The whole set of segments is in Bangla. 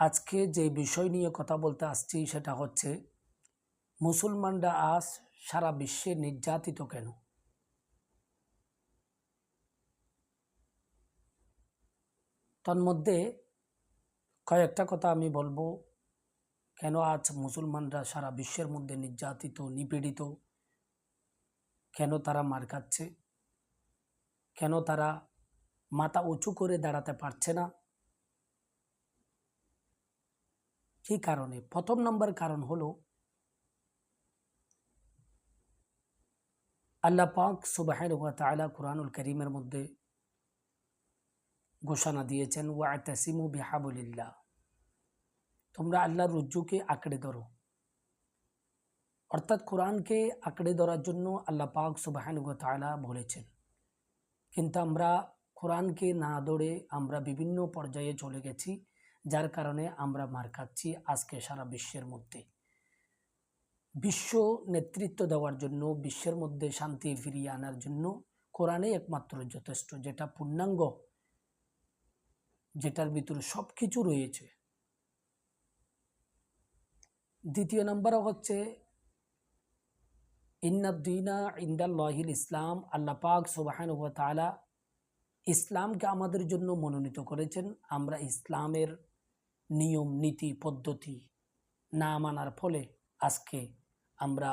আজকে যে বিষয় নিয়ে কথা বলতে আসছি সেটা হচ্ছে, মুসলমানরা আজ সারা বিশ্বে নির্যাতিত কেন? তন্মধ্যে কয়েকটা কথা আমি বলব, কেন আজ মুসলমানরা সারা বিশ্বের মধ্যে নির্যাতিত, নিপীড়িত? কেন তারা মার খাচ্ছে? কেন তারা মাথা উঁচু করে দাঁড়াতে পারছে না? কি কারণে? প্রথম নম্বর কারণ হলো, আল্লাহ পাক সুবাহের ওয়া তাআলা কুরআনুল করিমের মধ্যে ঘোষণা দিয়েছেন ওয়া তাসিমু বিহাবলিল্লাহ। তোমরা আল্লাহর রুজ্জুকে আঁকড়ে ধরো। অর্থাৎ কোরআনকে আঁকড়ে ধরার জন্য আল্লাহ পাক সুবাহান তাআলা বলেছেন। কিন্তু আমরা কোরআনকে না ধরে আমরা বিভিন্ন পর্যায়ে চলে গেছি। যার কারণে আমরা মার খাচ্ছি আজকে সারা বিশ্বের মধ্যে। বিশ্ব নেতৃত্ব দেওয়ার জন্য, বিশ্বের মধ্যে শান্তি ফিরিয়ে আনার জন্য কোরআনে একমাত্র যথেষ্ট, যেটা পূর্ণাঙ্গ, যেটার ভিতরে সব কিছু রয়েছে। দ্বিতীয় নম্বর হচ্ছে ইন্নাদ্দিনা ইন্দাল্লাহিল ইসলাম আল্লাহ পাক সুবাহান তালা ইসলামকে আমাদের জন্য মনোনীত করেছেন। আমরা ইসলামের নিয়ম, নীতি, পদ্ধতি না মানার ফলে আজকে আমরা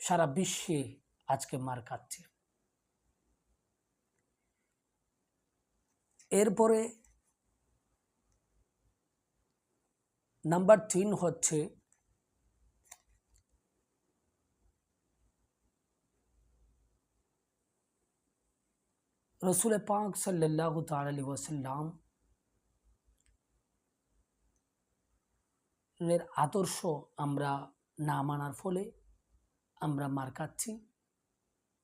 সারা বিশ্বে আজকে মার খাচ্ছি। এরপরে নাম্বার তিন হচ্ছে রসুল পাক সাল্লাহ তালি ওয়াসাল্লাম এর আদর্শ আমরা না মানার ফলে আমরা মার খাচ্ছি।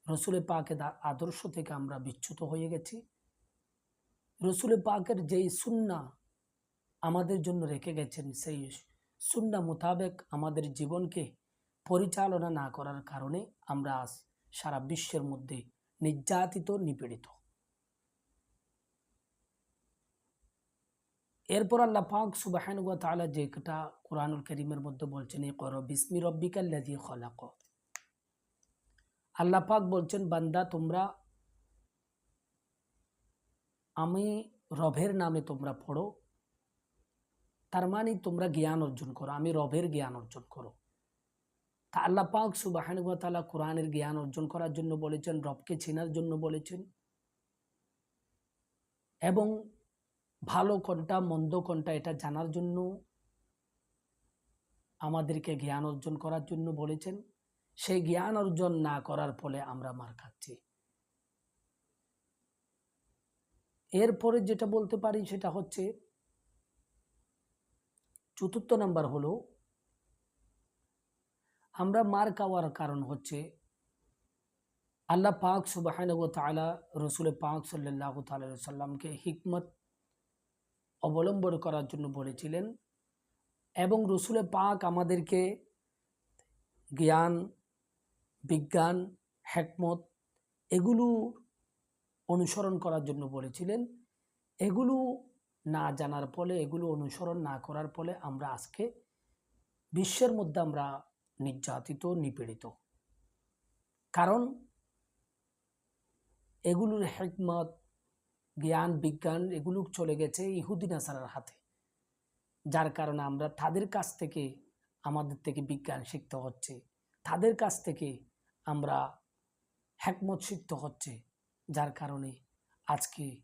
রসুলের পাকের আদর্শ থেকে আমরা বিচ্যুত হয়ে গেছি। রসুলের পাকের যেই সুন্না আমাদের জন্য রেখে গেছেন, সেই সুন্না মোতাবেক আমাদের জীবনকে পরিচালনা না করার কারণে আমরা আজ সারা বিশ্বের মধ্যে নির্যাতিত, নিপীড়িত। এরপর আল্লাহ পাক সুবাহান তালা যেটা কোরআনুল করিমের মধ্যে বলছেন এই কর বিসমি রব্বিকাল্লাজি খলাক। আল্লাহ পাক বলছেন, বান্দা, তোমরা আমি রভের নামে তোমরা পড়ো। তার মানে তোমরা জ্ঞান অর্জন করো। আমি রবের জ্ঞান অর্জন করো। তা আল্লাহ পাক সুবাহান তালা কোরআনের জ্ঞান অর্জন করার জন্য বলেছেন, রবকে চেনার জন্য বলেছেন। এবং ভালো কোনটা, মন্দ কোনটা, এটা জানার জন্য, আমাদেরকে জ্ঞান অর্জন করার জন্য বলেছেন। সেই জ্ঞান অর্জন না করার ফলে আমরা মার খাচ্ছি। এরপরে যেটা বলতে পারি সেটা হচ্ছে, চতুর্থ নাম্বার হলো, আমরা মার খাওয়ার কারণ হচ্ছে, আল্লাহ পাক সুবাহ রসুল পাক সাল্লাহ সাল্লামকে হিকমত অবলম্বন করার জন্য বলেছিলেন এবং রসুলে পাক আমাদেরকে জ্ঞান, বিজ্ঞান হ্যাকমত এগুলো অনুসরণ করার জন্য বলেছিলেন। এগুলো না জানার ফলে, এগুলো অনুসরণ না করার ফলে আমরা আজকে বিশ্বের মধ্যে আমরা নির্যাতিত, নিপীড়িত। কারণ এগুলোর হেকমত জ্ঞান, বিজ্ঞান এগুলো চলে গেছে ইহুদি নাসারার হাতে। যার কারণে আমরা তাদের কাছ থেকে, আমাদের থেকে বিজ্ঞান শিখতে হচ্ছে। তাদের কাছ থেকে আমরা হ্যাকমত শিখতে হচ্ছে। যার কারণে আজকে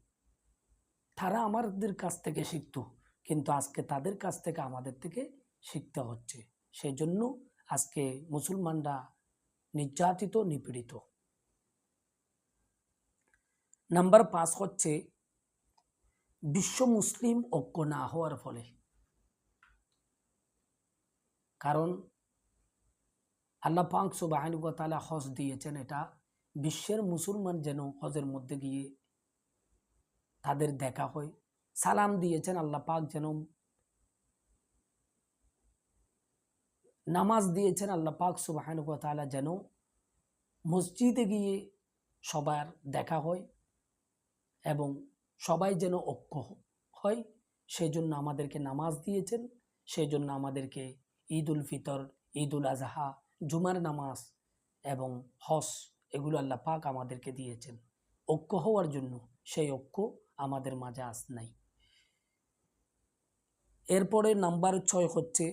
তারা আমাদের কাছ থেকে শিখত, কিন্তু আজকে তাদের কাছ থেকে আমাদের থেকে শিখতে হচ্ছে। সেই জন্য আজকে মুসলমানরা নির্যাতিত, নিপীড়িত। নাম্বার পাঁচ হচ্ছে বিশ্ব মুসলিম ঐক্য না হওয়ার ফলে। কারণ আল্লাহ পাক সুবাহানুগতালা হজ দিয়েছেন এটা বিশ্বের মুসলমান যেন হজের মধ্যে গিয়ে তাদের দেখা হয়। সালাম দিয়েছেন আল্লাহ পাক যেন নামাজ দিয়েছেন আল্লাহ পাক সুবাহানুগতালা যেন মসজিদে গিয়ে সবার দেখা হয়। এবং সবাই যেন ঐক্য হয়। সেই জন্য আমাদেরকে নামাজ দিয়েছেন। সেই জন্য আমাদেরকে ঈদ উল ফিতর ঈদ উল আজহা, জুমার নামাজ এবং হস এগুলো আল্লাহ পাক আমাদেরকে দিয়েছেন। ঐক্য হওয়ার জন্য সেই ঐক্য আমাদের মাঝে আজ নাই। এরপরে নাম্বার ছয় হচ্ছে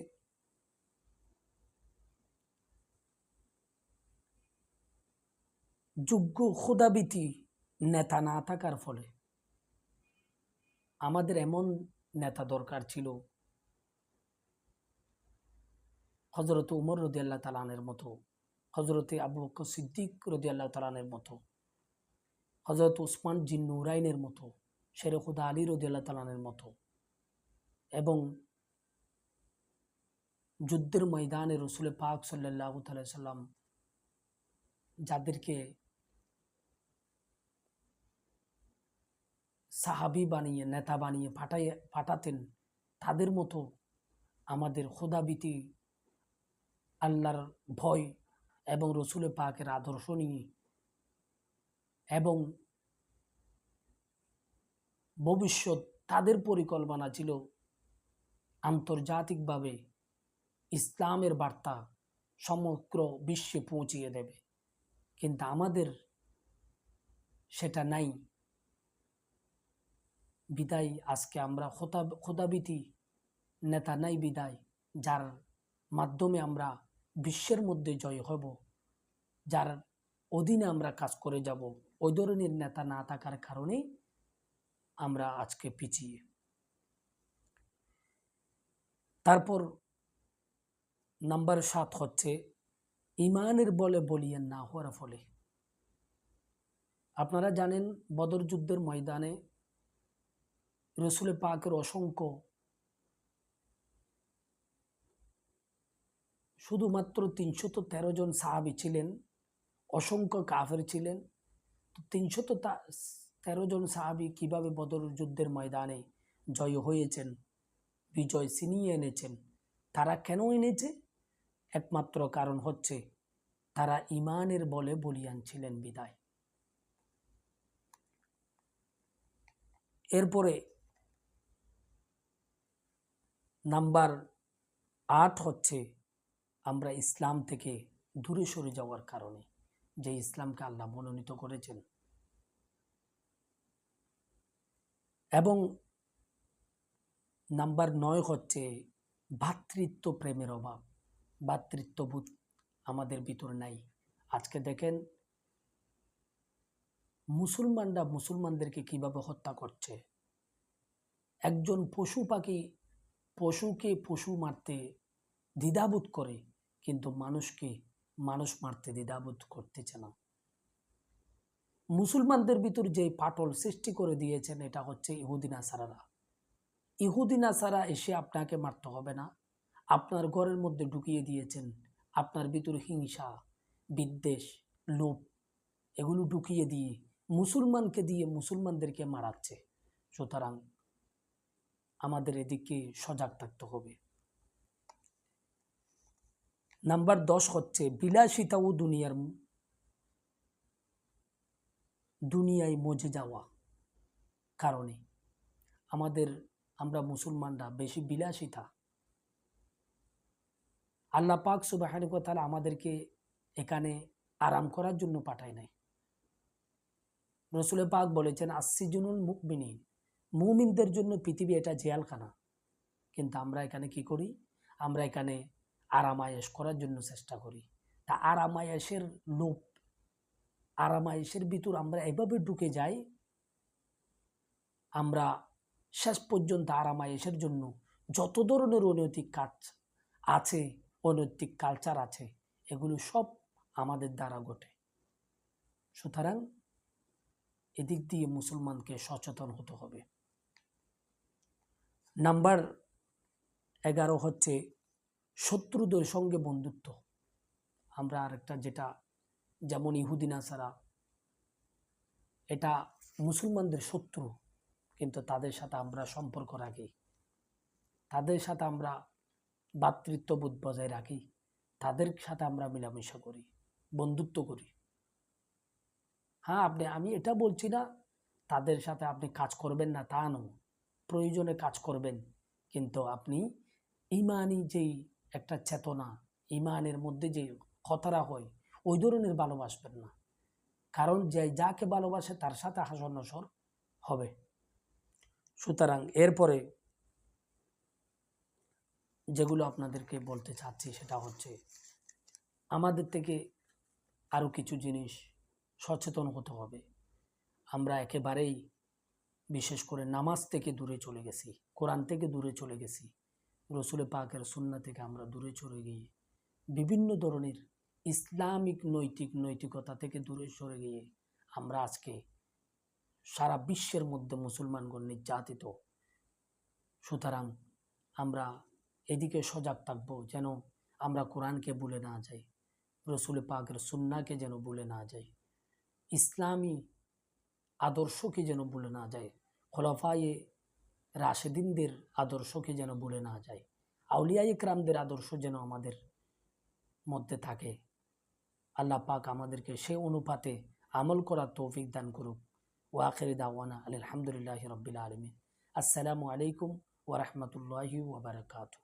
যোগ্য ক্ষুদাবিতি নেতা না থাকার ফলে আমাদের এমন নেতা দরকার ছিল হজরত উমর রদি আল্লাহ তালানের মতো হজরতে আবু বকর সিদ্দিক রদি আল্লাহ তালানের মতো হজরত উসমান জিন নুরাইনের মতো, শেরে খুদা আলী রদি আল্লাহ তালানের মতো এবং যুদ্ধের ময়দানে রসুল পাক সাল্লাহ সাল্লাম যাদেরকে সাহাবি বানিয়ে, নেতা বানিয়ে পাঠাই পাঠাতেন তাদের মতো আমাদের খোদাবিতি আল্লাহর ভয় এবং রসুলে পাকের আদর্শ নিয়ে এবং ভবিষ্যৎ তাদের পরিকল্পনা ছিল আন্তর্জাতিকভাবে ইসলামের বার্তা সমগ্র বিশ্বে পৌঁছিয়ে দেবে। কিন্তু আমাদের সেটা নাই। বিদায়, আজকে আমরা খোদা খোদাবিতি নেতা নাই বিদায়, যার মাধ্যমে আমরা বিশ্বের মধ্যে জয় হব, যার অধীনে আমরা কাজ করে যাব। ওই ধরনের নেতা না থাকার কারণেই আমরা আজকে পিছিয়ে। তারপর নাম্বার সাত হচ্ছে, ইমানের বলে বলিয়েন না হওয়ার ফলে। আপনারা জানেন, বদর যুদ্ধের ময়দানে রসুল পাকের অসংখ্য। শুধুমাত্র তিনশত তেরো জন সাহাবি ছিলেন, অসংখ্য কাফের ছিলেন। তো তিনশত তেরো জন সাহাবি কীভাবে বদর যুদ্ধের ময়দানে জয় হয়েছেন, বিজয় ছিনিয়ে এনেছেন, তারা কেন এনেছে? একমাত্র কারণ হচ্ছে, তারা ইমানের বলে বলিয়ান ছিলেন বিদায়। এরপরে নাম্বার আট হচ্ছে আমরা ইসলাম থেকে দূরে সরে যাওয়ার কারণে, যে ইসলামকে আল্লাহ মনোনীত করেছেন। এবং নাম্বার নয় হচ্ছে ভাতৃত্ব প্রেমের অভাব। ভাতৃত্ববোধ আমাদের ভিতরে নাই। আজকে দেখেন, মুসলমানরা মুসলমানদেরকে কীভাবে হত্যা করছে? একজন পশু পাখি পশুকে পশু মারতে দ্বিধাবোধ করে, কিন্তু মানুষকে মানুষ মারতে দ্বিধাবোধ করতেছে না। মুসলমানদের ভিতর যে পাটল সৃষ্টি করে দিয়েছেন, এটা হচ্ছে ইহুদিন আসারারা ইহুদিন আসারা এসে আপনাকে মারতে হবে না। আপনার ঘরের মধ্যে ঢুকিয়ে দিয়েছেন, আপনার ভিতর হিংসা, বিদ্বেষ, লোভ, এগুলো ঢুকিয়ে দিয়ে মুসলমানকে দিয়ে মুসলমানদেরকে মারাচ্ছে। সুতরাং আমাদের এদিকে সজাগ থাকতে হবে। নাম্বার দশ হচ্ছে, বিলাসিতা ও দুনিয়ার দুনিয়ায় মজে যাওয়া কারণে আমাদের, আমরা মুসলমানরা বেশি বিলাসিতা। আল্লাহ পাক সুবাহানি কথা আমাদেরকে এখানে আরাম করার জন্য পাঠায় নাই। রসুল পাক বলেছেন আসিজুনুল মুকমিনী মুমিনদের জন্য পৃথিবী এটা জেয়ালখানা কিন্তু আমরা এখানে কি করি? আমরা এখানে আরামায়েশ করার জন্য চেষ্টা করি। তা আরামায়েশের লোভ, আরামায়েশের ভিতর আমরা এভাবে ঢুকে যাই, আমরা শেষ পর্যন্ত আরামায়েশের জন্য যত ধরনের অনৈতিক কাজ আছে, অনৈতিক কালচার আছে, এগুলো সব আমাদের দ্বারা ঘটে। সুতরাং এদিক দিয়ে মুসলমানকে সচেতন হতে হবে। নাম্বার এগারো হচ্ছে শত্রুদের সঙ্গে বন্ধুত্ব। আমরা আরেকটা যেটা, যেমন ইহুদিন আসারা এটা মুসলমানদের শত্রু, কিন্তু তাদের সাথে আমরা সম্পর্ক রাখি। তাদের সাথে আমরা ভাতৃত্ববোধ বজায় রাখি। তাদের সাথে আমরা মেলামেশা করি, বন্ধুত্ব করি। হ্যাঁ আপনি, আমি এটা বলছি না, তাদের সাথে আপনি কাজ করবেন না, তা নয়। প্রয়োজনে কাজ করবেন। কিন্তু আপনি ইমানই যেই একটা চেতনা, ইমানের মধ্যে যে খতরা হয়, ওই ধরনের ভালোবাসবেন না। কারণ যে যাকে ভালোবাসে তার সাথে হাসর নসর হবে। সুতরাং এরপরে যেগুলো আপনাদেরকে বলতে চাচ্ছি সেটা হচ্ছে, আমাদের থেকে আরও কিছু জিনিস সচেতন হতে হবে। আমরা একেবারেই বিশেষ করে নামাজ থেকে দূরে চলে গেছি, কোরআন থেকে দূরে চলে গেছি, রসুলে পাকের সুন্না থেকে আমরা দূরে চলে গিয়ে বিভিন্ন ধরনের ইসলামিক নৈতিক নৈতিকতা থেকে দূরে সরে গিয়ে আমরা আজকে সারা বিশ্বের মধ্যে মুসলমানগণ নির্যাতিত। সুতরাং আমরা এদিকে সজাগ থাকব যেন আমরা কোরআনকে ভুলে না যাই, রসুল পাকের সুন্নাকে যেন ভুলে না যাই। ইসলামী আদর্শকে যেন ভুলে না যায়। খোলাফায়ে রাশেদিনদের আদর্শকে যেন ভুলে না যায়। আউলিয়া ইকরামদের আদর্শ যেন আমাদের মধ্যে থাকে। আল্লাহ পাক আমাদেরকে সে অনুপাতে আমল করার তৌফিক দান করুক। ও আখেরি দাওয়ানা আলহামদুলিল্লাহ রবিল আলমিন। আসসালামু আলাইকুম ওরহমতুল্লাহি ওবরাকাতু